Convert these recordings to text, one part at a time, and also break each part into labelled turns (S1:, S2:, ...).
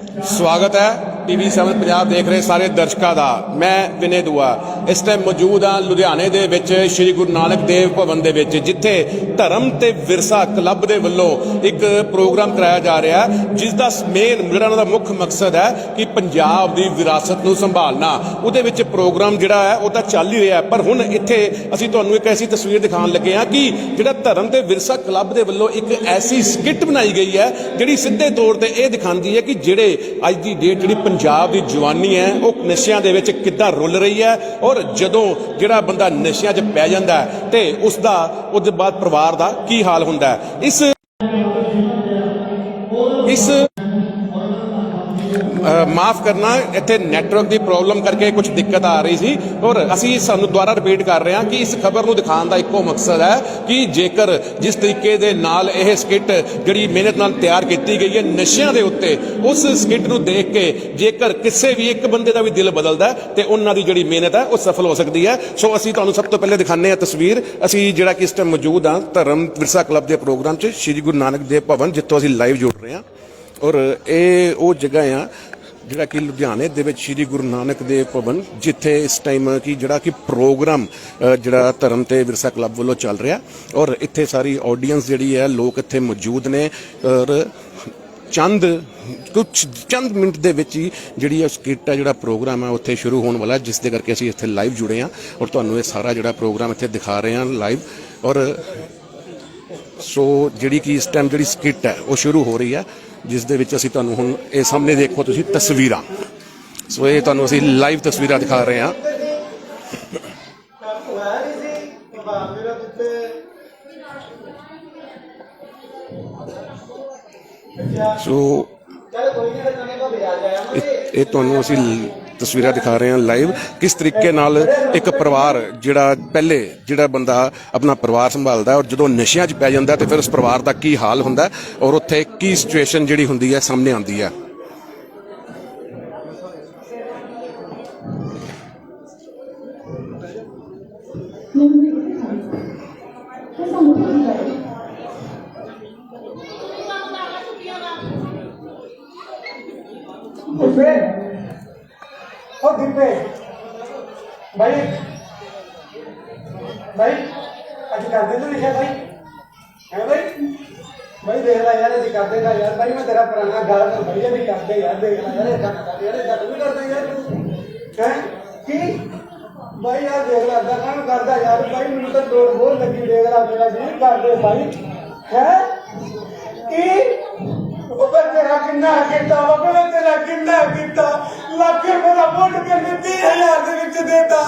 S1: ਸਵਾਗਤ ਹੈ। ਟੀਵੀ 7 ਪੰਜਾਬ ਦੇਖ ਰਹੇ ਸਾਰੇ ਦਰਸ਼ਕਾਂ ਦਾ, ਮੈਂ ਵਿਨੇ ਦੁਆ। ਇਸ ਟਾਈਮ ਮੌਜੂਦ ਹਾਂ ਲੁਧਿਆਣੇ ਦੇ ਵਿੱਚ, ਸ੍ਰੀ ਗੁਰੂ ਨਾਨਕ ਦੇਵ ਭਵਨ ਦੇ ਵਿੱਚ, ਜਿੱਥੇ ਧਰਮ ਤੇ ਵਿਰਸਾ ਕਲੱਬ ਦੇ ਵੱਲੋਂ ਇੱਕ ਪ੍ਰੋਗਰਾਮ ਕਰਾਇਆ ਜਾ ਰਿਹਾ ਹੈ ਜਿਸ ਦਾ ਮੇਨ ਜਿਹੜਾ ਉਹਨਾਂ ਦਾ ਮੁੱਖ ਮਕਸਦ ਹੈ ਕਿ ਪੰਜਾਬ ਦੀ ਵਿਰਾਸਤ ਨੂੰ ਸੰਭਾਲਣਾ। ਉਹਦੇ ਵਿੱਚ ਪ੍ਰੋਗਰਾਮ ਜਿਹੜਾ ਹੈ, ਉਹ ਤਾਂ ਚੱਲ ਹੀ ਰਿਹਾ ਪਰ ਹੁਣ ਇੱਥੇ ਅਸੀਂ ਤੁਹਾਨੂੰ ਇੱਕ ਐਸੀ ਤਸਵੀਰ ਦਿਖਾਉਣ ਲੱਗੇ ਹਾਂ ਕਿ ਜਿਹੜਾ ਧਰਮ ਤੇ ਵਿਰਸਾ ਕਲੱਬ ਦੇ ਵੱਲੋਂ ਇੱਕ ਐਸੀ ਸਕਿੱਟ ਬਣਾਈ ਗਈ ਹੈ, ਜਿਹੜੀ ਸਿੱਧੇ ਤੌਰ ਤੇ ਇਹ ਦਿਖਾਉਂਦੀ ਹੈ ਕਿ ਜਿਹੜੇ ਅੱਜ ਦੀ ਡੇਟ ਜਿਹੜੀ ਪੰਜਾਬ ਦੀ ਜਵਾਨੀ ਹੈ, ਉਹ ਨਸ਼ਿਆਂ ਦੇ ਵਿੱਚ ਕਿੱਦਾਂ ਰੁੱਲ ਰਹੀ ਹੈ ਔਰ ਜਦੋਂ ਜਿਹੜਾ ਬੰਦਾ ਨਸ਼ਿਆਂ 'ਚ ਪੈ ਜਾਂਦਾ ਤੇ ਉਸ ਦਾ ਉਹਦੇ ਬਾਅਦ ਪਰਿਵਾਰ ਦਾ ਕੀ ਹਾਲ ਹੁੰਦਾ ਇਸ ਇਸ ਮਾਫ ਕਰਨਾ, ਇੱਥੇ ਨੈਟਵਰਕ ਦੀ ਪ੍ਰੋਬਲਮ ਕਰਕੇ ਕੁਝ ਦਿੱਕਤ ਆ ਰਹੀ ਸੀ। ਔਰ ਅਸੀਂ ਸਾਨੂੰ ਦੁਬਾਰਾ ਰਿਪੀਟ ਕਰ ਰਹੇ ਹਾਂ ਕਿ ਇਸ ਖਬਰ ਨੂੰ ਦਿਖਾਉਣ ਦਾ ਇੱਕੋ ਮਕਸਦ ਹੈ ਕਿ ਜੇਕਰ ਜਿਸ ਤਰੀਕੇ ਦੇ ਨਾਲ ਇਹ ਸਕਿੱਟ ਜਿਹੜੀ ਮਿਹਨਤ ਨਾਲ ਤਿਆਰ ਕੀਤੀ ਗਈ ਹੈ ਨਸ਼ਿਆਂ ਦੇ ਉੱਤੇ, ਉਸ ਸਕਿੱਟ ਨੂੰ ਦੇਖ ਕੇ ਜੇਕਰ ਕਿਸੇ ਵੀ ਇੱਕ ਬੰਦੇ ਦਾ ਵੀ ਦਿਲ ਬਦਲਦਾ ਹੈ ਤੇ ਉਹਨਾਂ ਦੀ ਜਿਹੜੀ ਮਿਹਨਤ ਹੈ ਉਹ ਸਫਲ ਹੋ ਸਕਦੀ ਹੈ। ਸੋ ਅਸੀਂ ਤੁਹਾਨੂੰ ਸਭ ਤੋਂ ਪਹਿਲੇ ਦਿਖਾਉਂਦੇ ਹਾਂ ਤਸਵੀਰ। ਅਸੀਂ ਜਿਹੜਾ ਕਿ ਇਸ ਟਾਈਮ ਮੌਜੂਦ ਹਾਂ ਧਰਮ ਵਿਰਸਾ ਕਲੱਬ ਦੇ ਪ੍ਰੋਗਰਾਮ 'ਚ, ਸ਼੍ਰੀ ਗੁਰੂ ਨਾਨਕ ਦੇਵ ਭਵਨ, ਜਿੱਥੋਂ ਅਸੀਂ ਲਾਈਵ ਜੁੜ ਰਹੇ ਹਾਂ। ਔਰ ਇਹ ਉਹ ਜਗ੍ਹਾ ਆ ਜਿਹੜਾ ਕਿ ਲੁਧਿਆਣੇ ਦੇ ਵਿੱਚ ਸ੍ਰੀ ਗੁਰੂ ਨਾਨਕ ਦੇਵ ਭਵਨ, ਜਿੱਥੇ ਇਸ ਟਾਈਮ ਕੀ ਜਿਹੜਾ ਕਿ ਪ੍ਰੋਗਰਾਮ ਜਿਹੜਾ ਧਰਮ ਤੇ ਵਿਰਸਾ ਕਲੱਬ ਵੱਲੋਂ ਚੱਲ ਰਿਹਾ ਔਰ ਇੱਥੇ ਸਾਰੀ ਆਡੀਅנס ਜਿਹੜੀ ਹੈ, ਲੋਕ ਇੱਥੇ ਮੌਜੂਦ ਨੇ ਔਰ ਚੰਦ ਕੁਝ ਚੰਦ ਮਿੰਟ ਦੇ ਵਿੱਚ ਹੀ ਜਿਹੜੀ ਇਹ ਸਕਿੱਟ ਹੈ ਜਿਹੜਾ ਪ੍ਰੋਗਰਾਮ ਹੈ ਉੱਥੇ ਸ਼ੁਰੂ ਹੋਣ ਵਾਲਾ ਜਿਸ ਦੇ ਕਰਕੇ ਅਸੀਂ ਇੱਥੇ ਲਾਈਵ ਜੁੜੇ ਹਾਂ ਔਰ ਤੁਹਾਨੂੰ ਇਹ ਸਾਰਾ ਜਿਹੜਾ ਪ੍ਰੋਗਰਾਮ ਇੱਥੇ ਦਿਖਾ ਰਹੇ ਹਾਂ ਲਾਈਵ ਔਰ ਸੋ ਜਿਹੜੀ ਕਿ ਇਸ ਟਾਈਮ ਜਿਹੜੀ ਸਕਿੱਟ ਹੈ ਉਹ ਸ਼ੁਰੂ ਹੋ ਰਹੀ ਹੈ ਜਿਸ ਦੇ ਵਿੱਚ ਅਸੀਂ ਤੁਹਾਨੂੰ ਹੁਣ ਇਹ ਸਾਹਮਣੇ ਦੇਖੋ ਤੁਸੀਂ ਤਸਵੀਰਾਂ। ਸੋ ਇਹ ਤੁਹਾਨੂੰ ਅਸੀਂ ਲਾਈਵ ਤਸਵੀਰਾਂ ਦਿਖਾ ਰਹੇ ਹਾਂ। ਸੋ ਇਹ ਤੁਹਾਨੂੰ ਅਸੀਂ ਤਸਵੀਰਾਂ ਦਿਖਾ ਰਹੇ ਹਾਂ ਲਾਈਵ ਕਿਸ ਤਰੀਕੇ ਨਾਲ ਇੱਕ ਪਰਿਵਾਰ ਜਿਹੜਾ ਪਹਿਲੇ ਜਿਹੜਾ ਬੰਦਾ ਆਪਣਾ ਪਰਿਵਾਰ ਸੰਭਾਲਦਾ ਔਰ ਜਦੋਂ ਨਸ਼ਿਆਂ 'ਚ ਪੈ ਜਾਂਦਾ ਹੈ ਤੇ ਫਿਰ ਉਸ ਪਰਿਵਾਰ ਦਾ ਕੀ ਹਾਲ ਹੁੰਦਾ ਔਰ ਉੱਥੇ ਕੀ ਸਿਚੁਏਸ਼ਨ ਜਿਹੜੀ ਹੁੰਦੀ ਹੈ, ਸਾਹਮਣੇ ਆਉਂਦੀ ਹੈ?
S2: ਲਿਖਿਆ ਭਾਈ ਹੈ ਭਾਈ ਭਾਈ ਦੇਖ ਲੈ ਯਾਰ ਇਹ ਕਰਦੇ ਦਾ ਯਾਰ। ਭਾਈ ਮੈਂ ਤੇਰਾ ਪੁਰਾਣਾ ਗਾਲ ਤਾਂ ਭਾਈ ਵੀ ਕਰਦੇ ਯਾਰ, ਦੇਖ ਲੈ ਯਾਰ, ਇਹ ਕਰਦੇ ਯਾਰ ਇਹ ਕੰਮ ਵੀ ਕਰਦਾ ਯਾਰ ਹੈ? ਕੀ? ਭਾਈ ਯਾਰ ਦੇਖ ਲੈ ਅੱਦਾ ਕੰਮ ਕਰਦਾ ਯਾਰ। ਭਾਈ ਮੈਨੂੰ ਤਾਂ ਡੋਰ ਬਹੁਤ ਲੱਗੀ, ਦੇਖ ਲੈ ਮੇਰਾ ਜੀ ਕਰਦੇ ਭਾਈ ਹੈ? ਕੀ? ਉਹ ਤੇਰਾ ਕਿੰਨਾ ਕੀਤਾ, ਉਹ ਮੈਂ ਤੇਰਾ ਕਿੰਨਾ ਕੀਤਾ। ਲੱਖ ਰੁਪਏ ਦਾ ਵੋਟ ਕੇ 30000 ਦੇ ਵਿੱਚ ਦੇਤਾ।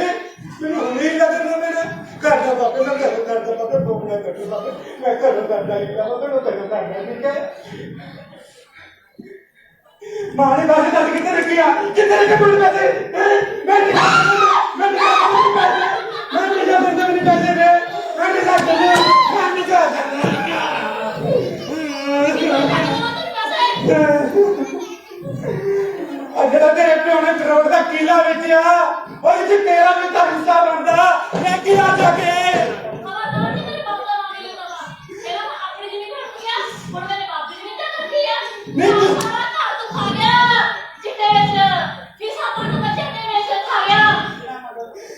S2: ਪੈਸੇ ਮੈਨੂੰ ਹੁਣੇ ਹੀ ਲੱਗਣ ਨਾ ਮੇਰਾ ਘਰ ਦਾ ਬਾਬੇ ਮੈਂ ਘਰ ਘਰ ਦਾ ਬਾਬੇ ਬੋਕਣਾ ਕੱਟੂ ਬਾਬੇ ਮੈਂ ਘਰ ਦਾ ਕਰਦਾ ਹੀ ਬਾਬੇ ਨੂੰ ਘਰ ਕਰਦਾ ਠੀਕ ਹੈ। ਮਾਂ ਨੇ ਬਾਬੇ ਦੱਸ ਕਿੱਥੇ ਰੱਖਿਆ? ਕਿੱਥੇ ਰੱਖੇ ਪੁੱਲ ਪੈਸੇ? ਮੈਂ ਮੈਂ ਮੈਂ ਨਹੀਂ ਜਾ ਮੈਨੂੰ ਪੈਸੇ ਦੇ। ਮੈਂ ਨਹੀਂ ਜਾ ਮੈਂ ਨਹੀਂ ਜਾ ਅਜੇ ਤੇਰੇ ਪਿਓ ਨੇ ਕਰੋੜ ਦਾ ਕਿਲਾ ਵੇਚਿਆ। ਉਹ ਜੀ ਤੇਰਾ ਵੀ ਤਾਂ ਹਿੱਸਾ ਬਣਦਾ। ਮੈਂ ਕੀ ਆ ਜਾ ਕੇ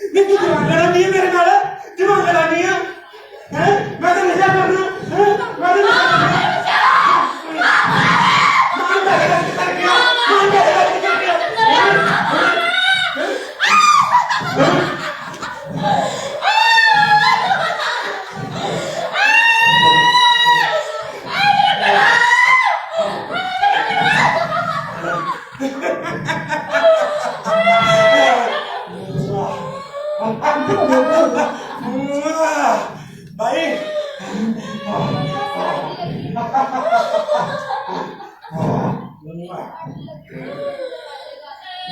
S3: ਨਹੀਂ ਬਾਪ ਦਾ ਨਾਮ ਲੈ ਲੈਣਾ ਮੇਰਾ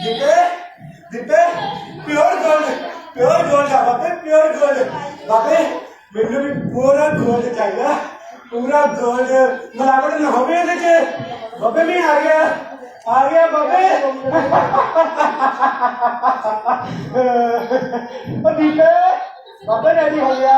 S2: ਜਿੱਤੇ ਦਿੱਤੇ ਪਿਓਰ ਗੋਲਡ ਪਿਓਰ ਗੋਲਡ ਆ ਬਾਬੇ ਪਿਓਰ ਗੋਲਡ ਬਾਬੇ ਮੈਨੂੰ ਵੀ ਪੂਰਾ ਗੋਲਡ ਚਾਹੀਦਾ ਪੂਰਾ ਗੋਲਡ ਮਿਲਾਵਟ ਨਾ ਹੋਵੇ ਇਹਦੇ ਚ ਬਾਬੇ ਵੀ ਆ ਗਿਆ ਆ ਗਿਆ ਬਾਬੇ ਉਹ ਦੀਪੇ ਬਾਬੇ ਰੈਡੀ ਹੋ ਗਿਆ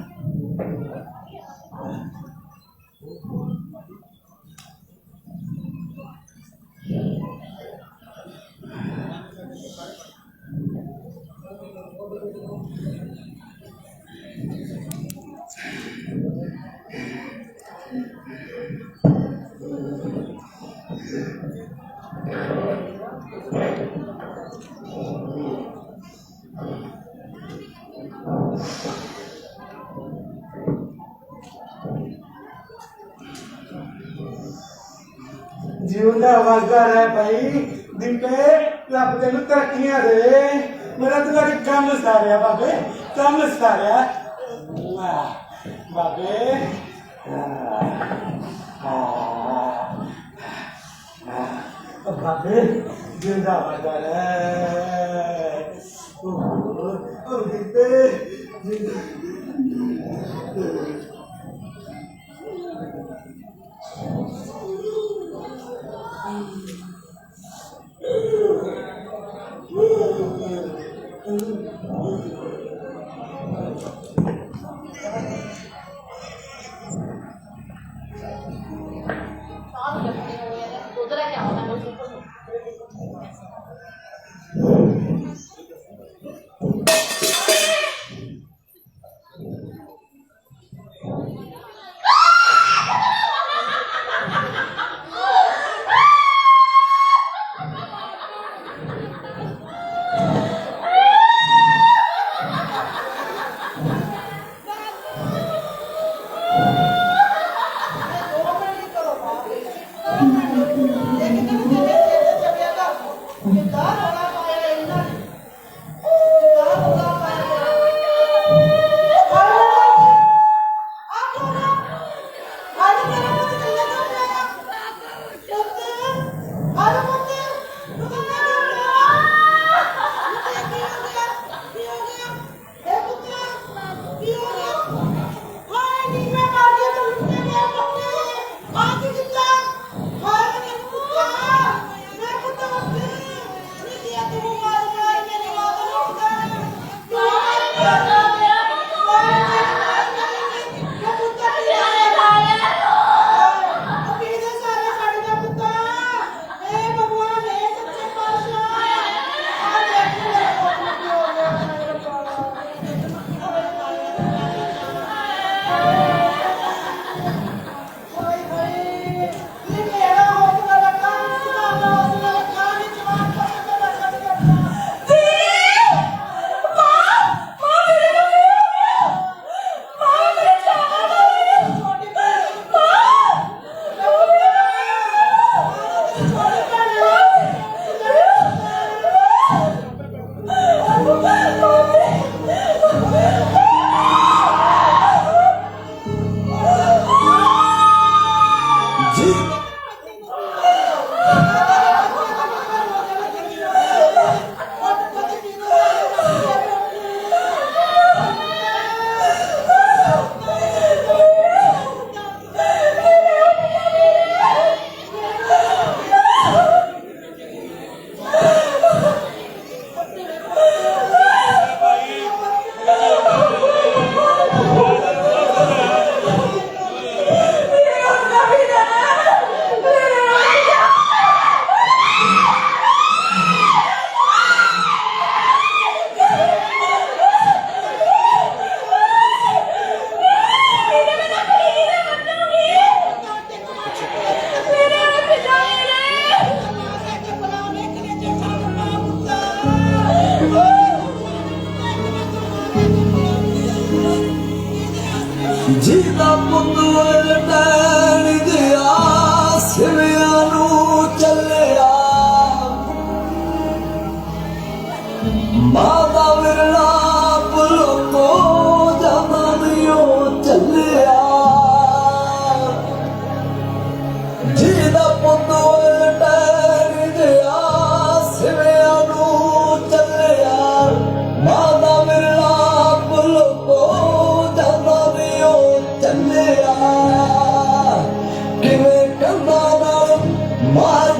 S2: ਜਿਉਂਦਾ ਵਸਦਾ ਰਹਿ ਭਾਈ ਦੀਪੇ ਰੱਬ ਤੈਨੂੰ ਤਰੱਕੀਆਂ ਦੇ। ਮੇਰਾ ਤੁਹਾਡੇ ਕੰਮ ਸਾਰਿਆ ਬਾਬੇ ਕੰਮ ਸਾਰਿਆ ਬਾਬੇ। ਬਾਬੇ ਜਿਉਂਦਾ ਵਸਦਾ ਰਹਿ ਉਹ ਉਹ
S4: Mother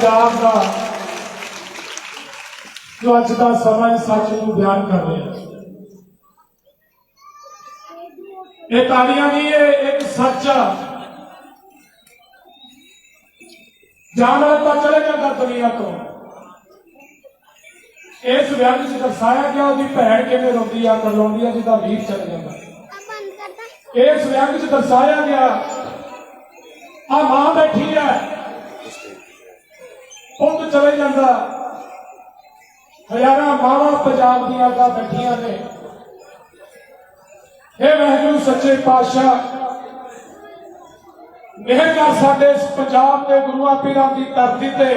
S4: ਪੰਜਾਬ ਦਾ ਜੋ ਅੱਜ ਦਾ ਸਮਾਂ ਇਸ ਸੱਚ ਨੂੰ ਬਿਆਨ ਕਰ ਰਿਹਾ ਹੈ। ਇਹ ਤਾਲੀਆਂ ਨਹੀਂ, ਇਹ ਇੱਕ ਸੱਚਾ ਜਾਨਵਰ ਤਾਂ ਚਲੇ ਜਾਂਦਾ ਦੁਨੀਆ ਤੋਂ। ਇਸ ਵਿਅੰਗ ਚ ਦਰਸਾਇਆ ਗਿਆ ਉਹਦੀ ਭੈਣ ਕਿਵੇਂ ਰੋਂਦੀ ਆ ਕਰਲਾਉਂਦੀ ਆ, ਜਿਹਦਾ ਵੀਰ ਚਲੇ ਜਾਂਦਾ। ਇਸ ਵਿਅੰਗ ਚ ਦਰਸਾਇਆ ਗਿਆ ਆ ਮਾਂ ਬੈਠੀ ਹੈ। ਪੁੱਤ ਚਲੇ ਜਾਂਦਾ। ਹਜ਼ਾਰਾਂ ਮਾਵਾਂ ਪੰਜਾਬ ਦੀਆਂ ਦਾ ਬੈਠੀਆਂ ਨੇ। ਇਹ ਵਾਹਿਗੁਰੂ, ਸੱਚੇ ਪਾਤਸ਼ਾਹ, ਮਿਹਰ ਕਰ ਸਾਡੇ ਇਸ ਪੰਜਾਬ ਦੇ ਗੁਰੂਆਂ ਪੀਰਾਂ ਦੀ ਧਰਤੀ ਤੇ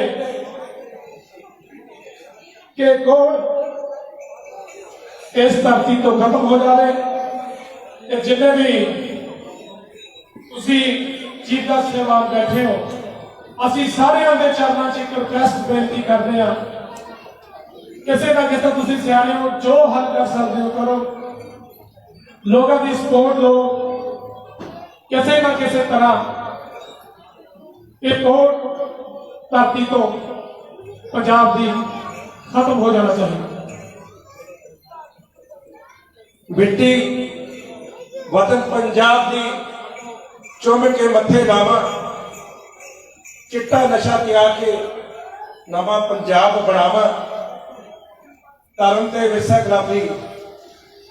S4: ਕਿ ਕੋਲ ਇਸ ਧਰਤੀ ਤੋਂ ਖਤਮ ਹੋ ਜਾਵੇ ਤੇ ਜਿੰਨੇ ਵੀ ਤੁਸੀਂ ਚੀਫ ਦਾ ਸੇਵਾਨ ਬੈਠੇ ਹੋ ਅਸੀਂ ਸਾਰਿਆਂ ਦੇ ਚਰਨਾਂ 'ਚ ਇੱਕ ਰਿਕਵੈਸਟ ਬੇਨਤੀ ਕਰਦੇ ਹਾਂ। ਕਿਸੇ ਨਾ ਕਿਸੇ ਤੁਸੀਂ ਸਿਆਣੇ ਹੋ, ਜੋ ਹੱਲ ਕਰ ਸਕਦੇ ਹੋ ਕਰੋ। ਲੋਕਾਂ ਦੀ ਸਪੋਰਟ ਲਓ ਕਿਸੇ ਨਾ ਕਿਸੇ ਤਰ੍ਹਾਂ ਇਹ ਕੋਟ ਧਰਤੀ ਤੋਂ ਪੰਜਾਬ ਦੀ ਖਤਮ ਹੋ ਜਾਣਾ ਚਾਹੀਦਾ।
S5: ਮਿੱਟੀ ਵਤਨ ਪੰਜਾਬ ਦੀ ਚੁੰਮ ਕੇ ਮੱਥੇ ਲਾਵਾਂ। ਚਿੱਟਾ ਨਸ਼ਾ ਤਿਆਰ ਕੇ ਨਵਾਂ ਪੰਜਾਬ ਬਣਾਵਾਂ, ਧਰਮ ਤੇ ਵਿਰਸਾ ਖਿਲਾਫੀ,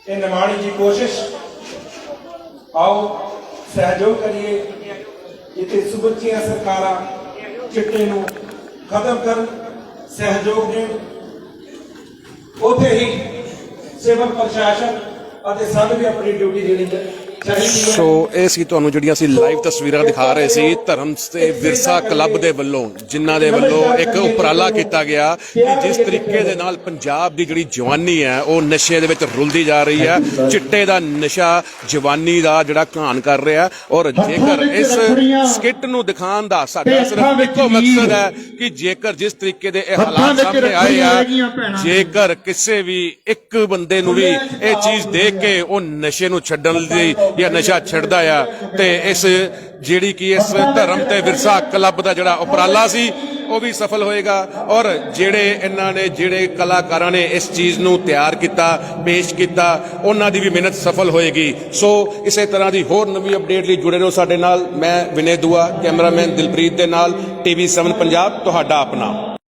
S5: ਇਹ ਨਿਮਾਣੀ ਜੀ ਕੋਸ਼ਿਸ਼। ਆਓ ਸਹਿਯੋਗ ਕਰੀਏ, ਜਿੱਥੇ ਸੁਬੱਚੀਆਂ ਸਰਕਾਰਾਂ ਚਿੱਟੇ ਨੂੰ ਖਤਮ ਕਰਨ ਸਹਿਯੋਗ ਦੇਣ। ਉਥੇ ਹੀ ਸਿਵਲ ਪ੍ਰਸ਼ਾਸਨ ਅਤੇ ਸਾਨੂੰ ਵੀ ਆਪਣੀ ਡਿਊਟੀ ਦੇਣੀ ਹੈ
S1: ਸੋ ਇਹ ਸੀ ਤੁਹਾਨੂੰ ਜਿਹੜੀਆਂ ਅਸੀਂ ਲਾਈਵ ਤਸਵੀਰਾਂ ਦਿਖਾ ਰਹੇ ਸੀ ਧਰਮ ਤੇ ਵਿਰਸਾ ਕਲੱਬ ਦੇ ਵੱਲੋਂ ਜਿਨ੍ਹਾਂ ਦੇ ਵੱਲੋਂ ਇੱਕ ਉਪਰਾਲਾ ਕੀਤਾ ਗਿਆ ਕਿ ਜਿਸ ਤਰੀਕੇ ਦੇ ਨਾਲ ਪੰਜਾਬ ਦੀ ਜਿਹੜੀ ਜਵਾਨੀ ਹੈ ਉਹ ਨਸ਼ੇ ਦੇ ਵਿੱਚ ਰੁਲਦੀ ਜਾ ਰਹੀ ਹੈ ਚਿੱਟੇ ਦਾ ਨਸ਼ਾ ਜਵਾਨੀ ਦਾ ਜਿਹੜਾ ਘਾਣ ਕਰ ਰਿਹਾ ਔਰ ਜੇਕਰ ਇਸ ਸਕਿੱਟ ਨੂੰ ਦਿਖਾਉਣ ਦਾ ਸਾਡਾ ਸਿਰਫ ਇੱਕੋ ਮਕਸਦ ਹੈ ਕਿ ਜੇਕਰ ਜਿਸ ਤਰੀਕੇ ਦੇ ਇਹ ਹਾਲਾਤ ਸਾਹਮਣੇ ਆਏ ਆ ਜੇਕਰ ਕਿਸੇ ਵੀ ਇੱਕ ਬੰਦੇ ਨੂੰ ਵੀ ਇਹ ਚੀਜ਼ ਦੇਖ ਕੇ ਉਹ ਨਸ਼ੇ ਨੂੰ ਛੱਡਣ ਲਈ ਜਾਂ ਨਸ਼ਾ ਛੱਡਦਾ ਆ ਤੇ ਇਸ ਜਿਹੜੀ ਕਿ ਇਸ ਧਰਮ ਤੇ ਵਿਰਸਾ ਕਲੱਬ ਦਾ ਜਿਹੜਾ ਉਪਰਾਲਾ ਸੀ, ਉਹ ਵੀ ਸਫਲ ਹੋਏਗਾ। ਔਰ ਜਿਹੜੇ ਇਹਨਾਂ ਨੇ, ਜਿਹੜੇ ਕਲਾਕਾਰਾਂ ਨੇ ਇਸ ਚੀਜ਼ ਨੂੰ ਤਿਆਰ ਕੀਤਾ, ਪੇਸ਼ ਕੀਤਾ, ਉਹਨਾਂ ਦੀ ਵੀ ਮਿਹਨਤ ਸਫਲ ਹੋਏਗੀ। ਸੋ ਇਸੇ ਤਰ੍ਹਾਂ ਦੀ ਹੋਰ ਨਵੀਂ ਅਪਡੇਟ ਲਈ ਜੁੜੇ ਰਹੋ ਸਾਡੇ ਨਾਲ। ਮੈਂ ਵਿਨੇ ਦੁਆ, ਕੈਮਰਾਮੈਨ ਦਿਲਪ੍ਰੀਤ ਦੇ ਨਾਲ, ਟੀਵੀ 7 ਪੰਜਾਬ, ਤੁਹਾਡਾ ਆਪਣਾ।